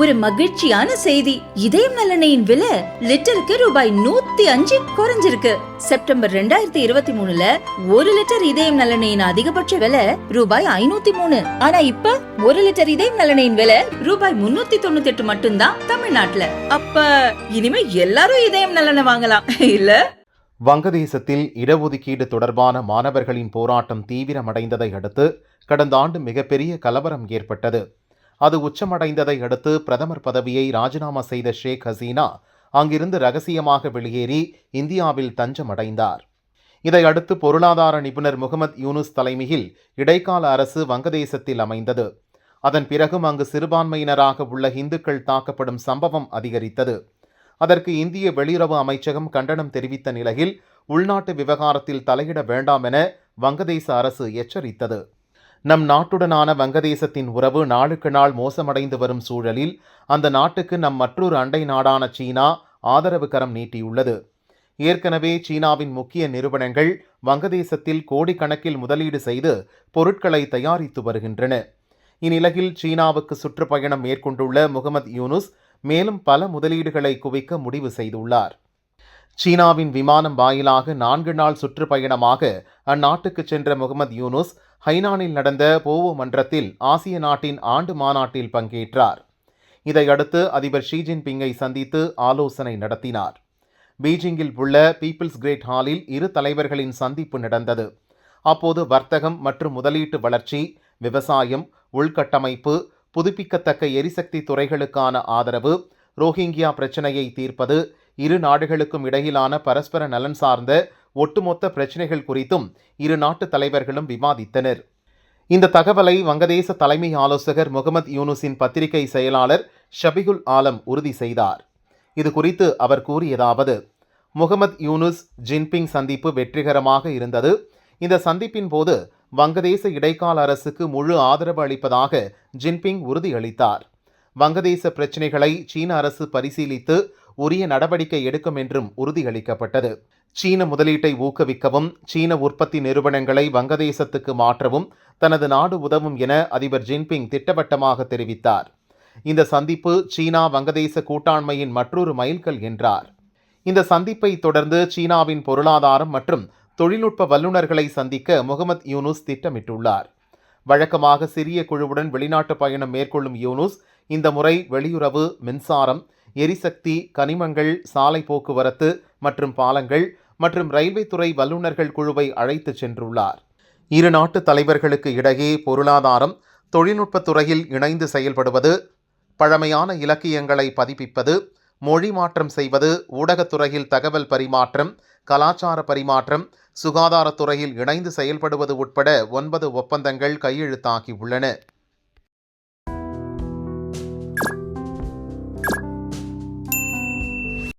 ஒரு மகிழ்ச்சியான செய்தி. இதயம் நல்லெண்ணெயின் விலை லிட்டருக்கு ரூபாய் நூத்தி அஞ்சு குறைஞ்சிருக்கு. செப்டம்பர் ரெண்டாயிரத்தி இருபத்தி மூணுல ஒரு லிட்டர் இதயம் நலனையின் அதிகபட்ச விலை ரூபாய் ஐநூத்தி மூணு. ஆனா இப்ப ஒரு லிட்டர் இதயம் நலனையின் விலை ரூபாய் முன்னூத்தி தொண்ணூத்தி எட்டு மட்டும்தான் தமிழ்நாட்டுல. அப்ப இனிமே எல்லாரும் இதயம் நலனை வாங்கலாம் இல்ல? வங்கதேசத்தில் இடஒதுக்கீடு தொடர்பான மாணவர்களின் போராட்டம் தீவிரமடைந்ததை அடுத்து கடந்த ஆண்டு மிகப்பெரிய கலவரம் ஏற்பட்டது. அது உச்சமடைந்ததை அடுத்து பிரதமர் பதவியை ராஜினாமா செய்த ஷேக் ஹசீனா அங்கிருந்து ரகசியமாக வெளியேறி இந்தியாவில் தஞ்சமடைந்தார். இதையடுத்து பொருளாதார நிபுணர் முகமது யூனுஸ் தலைமையில் இடைக்கால அரசு வங்கதேசத்தில் அமைந்தது. அதன் பிறகும் அங்கு சிறுபான்மையினராக உள்ள இந்துக்கள் தாக்கப்படும் சம்பவம் அதிகரித்தது. அதற்கு இந்திய வெளியுறவு அமைச்சகம் கண்டனம் தெரிவித்த நிலையில் உள்நாட்டு விவகாரத்தில் தலையிட வேண்டாம் என வங்கதேச அரசு எச்சரித்தது. நம் நாட்டுடனான வங்கதேசத்தின் உறவு நாளுக்கு நாள் மோசமடைந்து வரும் சூழலில் அந்த நாட்டுக்கு நம் மற்றொரு அண்டை நாடான சீனா ஆதரவு கரம் நீட்டியுள்ளது. ஏற்கனவே சீனாவின் முக்கிய நிறுவனங்கள் வங்கதேசத்தில் கோடிக்கணக்கில் முதலீடு செய்து பொருட்களை தயாரித்து வருகின்றன. இந்நிலையில் சீனாவுக்கு சுற்றுப்பயணம் மேற்கொண்டுள்ள முகமது யூனுஸ் மேலும் பல முதலீடுகளை குவிக்க முடிவு செய்துள்ளார். சீனாவின் விமானம் வாயிலாக நான்கு நாள் சுற்றுப்பயணமாக அந்நாட்டுக்கு சென்ற முகமது யூனுஸ் ஹைனானில் நடந்த போவோ மன்றத்தில் ஆசிய நாட்டின் ஆண்டு மாநாட்டில் பங்கேற்றார். இதையடுத்து அதிபர் ஷி ஜின்பிங்கை சந்தித்து ஆலோசனை நடத்தினார். பீஜிங்கில் உள்ள பீப்பிள்ஸ் கிரேட் ஹாலில் இரு தலைவர்களின் சந்திப்பு நடந்தது. அப்போது வர்த்தகம் மற்றும் முதலீட்டு வளர்ச்சி விவசாயம் உள்கட்டமைப்பு புதுப்பிக்கத்தக்க எரிசக்தி துறைகளுக்கான ஆதரவு ரோஹிங்கியா பிரச்சினையை தீர்ப்பது இரு நாடுகளுக்கும் இடையிலான பரஸ்பர நலன் சார்ந்த ஒட்டுமொத்த பிரச்சினைகள் குறித்தும் இரு நாட்டு தலைவர்களும் விவாதித்தனர். இந்த தகவலை வங்கதேச தலைமை ஆலோசகர் முகமது யூனுஸின் பத்திரிகை செயலாளர் ஷபிகுல் ஆலம் உறுதி செய்தார். இது குறித்து அவர் கூறியதாவது முகமது யூனுஸ் ஜின்பிங் சந்திப்பு வெற்றிகரமாக இருந்தது. இந்த சந்திப்பின் போது வங்கதேச இடைக்கால அரசுக்கு முழு ஆதரவு அளிப்பதாக ஜின்பிங் உறுதியளித்தார். வங்கதேச பிரச்சினைகளை சீன அரசு பரிசீலித்து உரிய நடவடிக்கை எடுக்கும் என்றும் உறுதியளிக்கப்பட்டது. சீன முதலீட்டை ஊக்குவிக்கவும் சீன உற்பத்தி நிறுவனங்களை வங்கதேசத்துக்கு மாற்றவும் தனது நாடு உதவும் என அதிபர் ஜின்பிங் திட்டவட்டமாக தெரிவித்தார். இந்த சந்திப்பு சீனா வங்கதேச கூட்டாண்மையின் மற்றொரு மைல்கல் என்றார். இந்த சந்திப்பை தொடர்ந்து சீனாவின் பொருளாதாரம் மற்றும் தொழில்நுட்ப வல்லுநர்களை சந்திக்க முகமது யூனுஸ் திட்டமிட்டுள்ளார். வழக்கமாக சிறிய குழுவுடன் வெளிநாட்டு பயணம் மேற்கொள்ளும் யூனுஸ் இந்த முறை வெளியுறவு மின்சாரம் எரிசக்தி கனிமங்கள் சாலை போக்குவரத்து மற்றும் பாலங்கள் மற்றும் ரயில்வே துறை வல்லுநர்கள் குழுவை அழைத்து சென்றுள்ளார். இரு நாட்டு தலைவர்களுக்கு இடையே பொருளாதாரம் தொழில்நுட்பத் துறையில் இணைந்து செயல்படுவது பழமையான இலக்கியங்களை பதிப்பிப்பது மொழி மாற்றம் செய்வது ஊடகத்துறையில் தகவல் பரிமாற்றம் கலாச்சார பரிமாற்றம் சுகாதாரத்துறையில் இணைந்து செயல்படுவது உட்பட ஒன்பது ஒப்பந்தங்கள் கையெழுத்தாகியுள்ளன